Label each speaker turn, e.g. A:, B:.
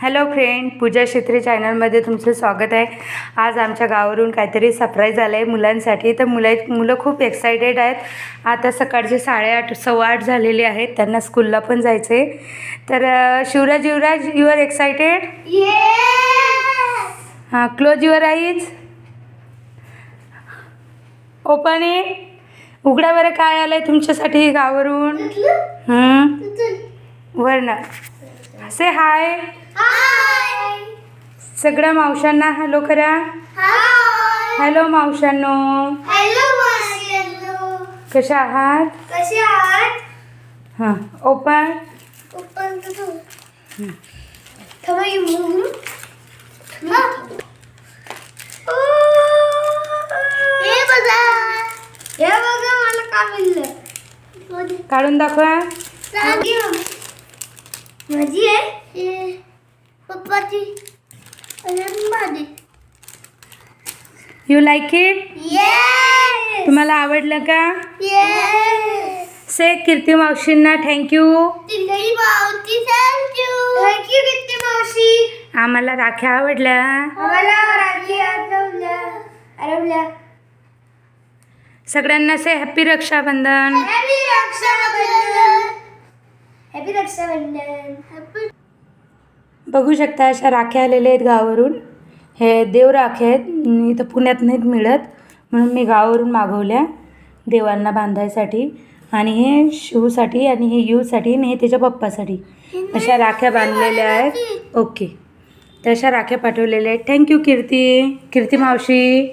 A: Hello friend पूजा शेत्री चॅनलमध्ये तुमचं स्वागत आहे. आज आमच्या गावावरून काहीतरी सरप्राईज आलं आहे मुलांसाठी. तर मुलं मुलं खूप एक्सायटेड आहेत. आता सकाळचे साडेआठ सव्वा आठ झालेले आहेत. त्यांना स्कूलला पण जायचं आहे तर Shivraj Yuvraj you are excited हां close your eyes open it उघडा बरं काय आलं आहे तुमच्यासाठी गावावरून? हं? से हाय सगळ्या मावशांना हॅलो करा हॅलो मावशांनो कशा आहात?
B: कसे आहात?
A: हां ओपन.
B: ओपन
A: काढून दाखवा.
B: माझी आहे? हे पप्पाची. माझी.
A: यू लाईक इट
B: येस
A: तुम्हाला आवडलं का?
B: येस
A: से कीर्ती मावशींना थँक्यू आम्हाला राख्या आवडल्या. सगळ्यांना से हॅपी रक्षाबंधन. बघू शकता अशा राख्या आलेल्या आहेत गावावरून. हे देव राख्या आहेत. इथं पुण्यात नाहीत मिळत. म्हणून मी गावावरून मागवल्या देवांना बांधायसाठी. आणि हे शिवसाठी आणि हे यूसाठी आणि हे त्याच्या पप्पासाठी. अशा राख्या बांधलेल्या आहेत. ओके. तशा राख्या पाठवलेल्या आहेत. थँक्यू कीर्ती. कीर्ती मावशी.